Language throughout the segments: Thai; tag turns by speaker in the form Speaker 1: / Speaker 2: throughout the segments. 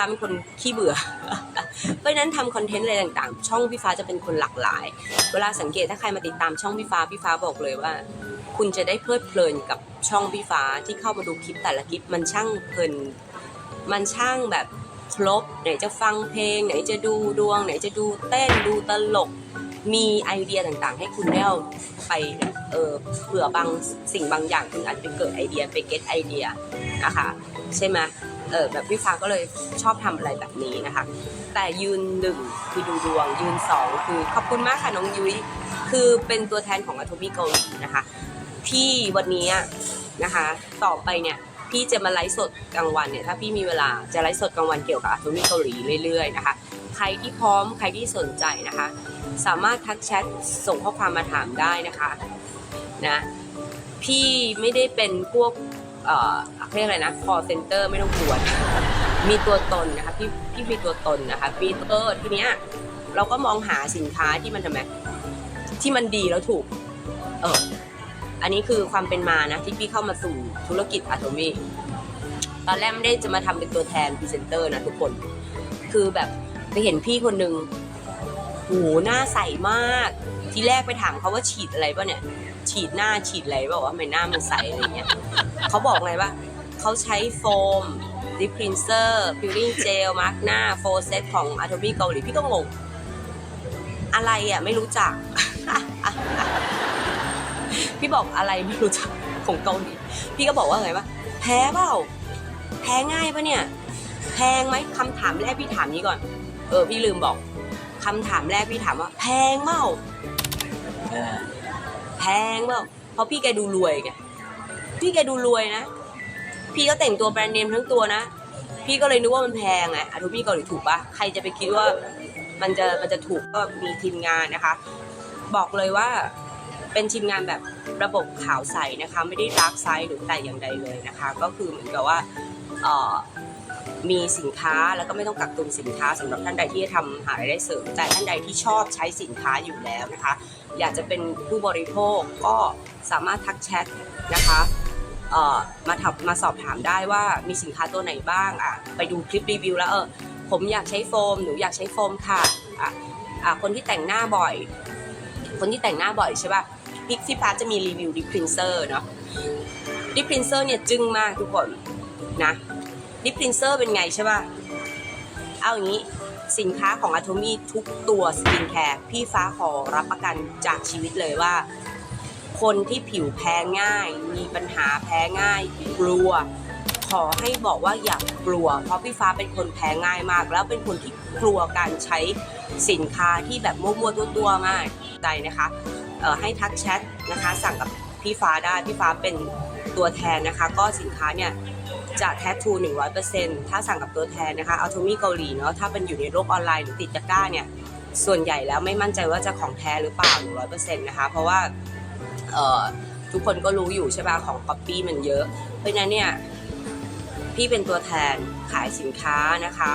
Speaker 1: ฟ้าเป็นคนขี้เบื่อ เพราะนั้นทำคอนเทนต์อะไรต่างๆ ช่องพี่ฟ้าจะเป็นคนหลากหลาย เวลาสังเกตถ้าใครมาติดตามช่องพี่ฟ้าพี่ฟ้าบอกเลยว่า คุณจะได้เพลิดเพลินกับช่องพี่ฟ้าที่เข้ามาดูคลิปแต่ละคลิปมันช่างเพลิน มันช่างแบบครบไหนจะฟังเพลง ไหนจะดูดวง ไหนจะดูเต้นดูตลก มีไอเดียต่างๆ ให้คุณได้เอาไปเออเผื่อบางสิ่งบางอย่างคุณอาจจะไปเกิดไอเดียไปเก็ตไอเดียนะคะใช่ไหม เออแบบพี่ฟ้าก็เลยชอบทำอะไรแบบนี้นะคะ แต่ยืนหนึ่งคือดูดวง ยืนสองคือขอบคุณมากค่ะน้องยุ้ยคือเป็นตัวแทนของอัต o มีเกาหลีนะคะพี่วันนี้นะคะ ต่อไปเนี่ยพี่จะมาไลฟ์สดกลางวันเนี่ยถ้าพี่มีเวลาจะไลฟ์สดกลางวันเกี่ยวกับอัต o มีเกาหลีเรื่อยๆนะคะใครที่พร้อมใครที่สนใจนะคะ สามารถทักแชทส่งข้อความมาถามได้นะคะนะพี่ไม่ได้เป็นพวก เอ่อเรียกอะไรนะ call center ไม่ต้องกลัวมีตัวตนนะคะพี่พี่มีตัวตนนะคะพี่เออทีเนี้ยเราก็มองหาสินค้าที่มันทำไมที่มันดีแล้วถูก เอออันนี้คือความเป็นมานะที่พี่เข้ามาสู่ธุรกิจอะโตมีตอนแรกไม่ได้จะมาทำเป็นตัวแทนพรีเซนเตอร์นะทุกคน คือแบบไปเห็นพี่คนหนึ่งโหหน้าใสมาก ทีแรกไปถามเขาว่าฉีดอะไรป่ะเนี่ย ฉีดหน้าฉีดอะไรบอกว่าไมหน้ามันใสอะไรเงี้ยเขาบอกไงว่าเขาใช้โฟมดิพรินเซอร์พิลลิ่งเจลมาร์กหน้าโฟเซตของอาโทมีเกาหลีพี่ก็งงอะไรอะไม่รู้จัก พี่บอกอะไรไม่รู้จักของเกาหลีพี่ก็บอกว่าไงวะแพ้เปล่าแพ้ง่ายปะเนี่ยแพงไหมคำถามแรกพี่ถามนี้ก่อน เออพี่ลืมบอกคำถามแรกพี่ถามว่า แพงเปล่า แพงเปล่าเพราะพี่แกดูรวยไงพี่แกดูรวยนะ พี่ก็แต่งตัวแบรนด์เนมทั้งตัวนะ พี่ก็เลยนึกว่ามันแพงไงอะทุพี่เกาหลีถูกปะใครจะไปคิดว่ามันจะมันจะถูกก็มีทีมงานนะคะ บอกเลยว่าเป็นทีมงานแบบระบบขาวใสนะคะ ไม่ได้ดาร์กไซด์หรือแต่อย่างใดเลยนะคะ ก็คือเหมือนกับว่าเออ มีสินค้าแล้วก็ไม่ต้องกักตุนสินค้าสำหรับท่านใดที่จะทำหารายได้เสริม แต่ท่านใดที่ชอบใช้สินค้าอยู่แล้วนะคะ อยากจะเป็นผู้บริโภคก็สามารถทักแชทนะคะมาถับมาสอบถามได้ว่ามีสินค้าตัวไหนบ้างอะไปดูคลิปรีวิวแล้วเออผมอยากใช้โฟมหนูอยากใช้โฟมค่ะอะอะคนที่แต่งหน้าบ่อย คนที่แต่งหน้าบ่อยใช่ป่ะพิกซี่พาจะมีรีวิวดิพรินเซอร์เนาะดิพรินเซอร์เนี่ยจึ้งมากทุกคนนะ ดิพรินเซอร์เป็นไงใช่ป่ะ เอาอย่างนี้สินค้าของ Atomy ทุกตัวสกินแคร์พี่ฟ้าขอรับประกันจากชีวิตเลยว่า คนที่ผิวแพ้ง่าย มีปัญหาแพ้ง่าย กลัว ขอให้บอกว่าอย่ากลัว เพราะพี่ฟ้าเป็นคนแพ้ง่ายมาก แล้วเป็นคนที่กลัวการใช้สินค้าที่แบบมั่วๆตัวๆมากใจนะคะให้ทักแชทนะคะ สั่งกับพี่ฟ้าได้พี่ฟ้าเป็นตัวแทนนะคะ ก็สินค้าเนี่ย จะแททู100%ถ้าสั่งกับตัวแทนนะคะเอาทมี่เกาหลีเนาะถ้าเป็นอยู่ในโลกออนไลน์หรือติดตะกร้าเนี่ยส่วนใหญ่แล้วไม่มั่นใจว่าจะของแท้หรือเปล่า 100%นะคะ เพราะว่าทุกคนก็รู้อยู่ใช่ป่ะของป๊อปปี้มันเยอะ เพราะฉะนั้นเนี่ยพี่เป็นตัวแทนขายสินค้านะคะ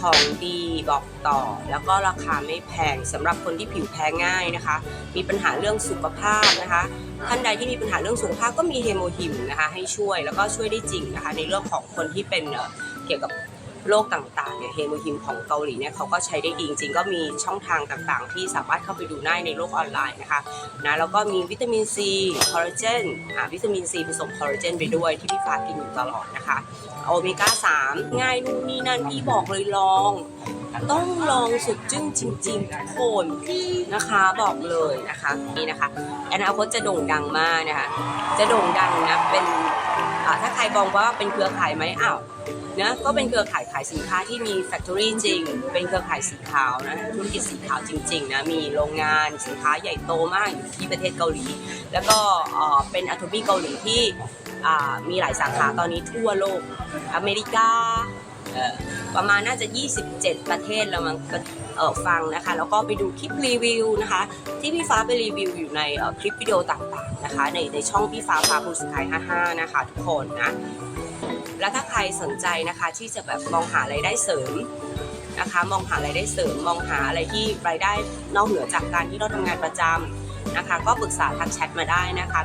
Speaker 1: ของดีบอกต่อ แล้วก็ราคาไม่แพงสำหรับคนที่ผิวแพ้ง่ายนะคะ มีปัญหาเรื่องสุขภาพนะคะ ท่านใดที่มีปัญหาเรื่องสุขภาพก็มีเฮโมฮิมนะคะ ให้ช่วยแล้วก็ช่วยได้จริงนะคะ ในเรื่องของคนที่เป็นเกี่ยวกับ โรคต่างๆเนี่ยเฮโมฮิมของเกาหลีเนี่ยเขาก็ใช้ได้ดีจริงๆก็มีช่องทางต่างๆ ที่สามารถเข้าไปดูได้ในโลกออนไลน์นะคะนะแล้วก็มีวิตามินซีคอลลาเจนอ่าวิตามินซีผสมคอลลาเจนไปด้วยที่พี่ฟ้ากินอยู่ตลอดนะคะโอเมก้า3ง่ายนู่นนี่นั่นพี่บอกเลยลอง ต้องลองสุดจึ้งจริงๆทุกคนนะคะบอกเลยนะคะนี่นะคะอนาคตจะโด่งดังมากนะคะจะโด่งดังนะเป็น อะถ้าใครมองว่าเป็นเครือข่ายไหมอ้าวนะก็เป็นเครือข่ายขายสินค้าที่มีแฟคทอรี่จริง เป็นเครือข่ายสีขาวนะธุรกิจสีขาวจริงๆนะมีโรงงานสินค้าใหญ่โตมากอยู่ที่ประเทศเกาหลี แล้วก็เป็นอะโทมี่เกาหลีที่มีหลายสาขาตอนนี้ทั่วโลกอเมริกา ประมาณน่าจะ 27 ประเทศแล้วมันก็ฟังนะคะ แล้วก็ไปดูคลิปรีวิวนะคะ ที่พี่ฟ้าไปรีวิวอยู่ในคลิปวิดีโอต่างๆนะคะ ในในช่องพี่ฟ้าพาคุณสกาย55 นะคะ ทุกคนนะ แล้วถ้าใครสนใจนะคะที่จะแบบมองหารายได้เสริมนะคะ มองหารายได้เสริม มองหาอะไรที่รายได้นอกเหนือจากการที่เราทำงานประจำนะคะ ก็ปรึกษาทักแชทมาได้นะคะ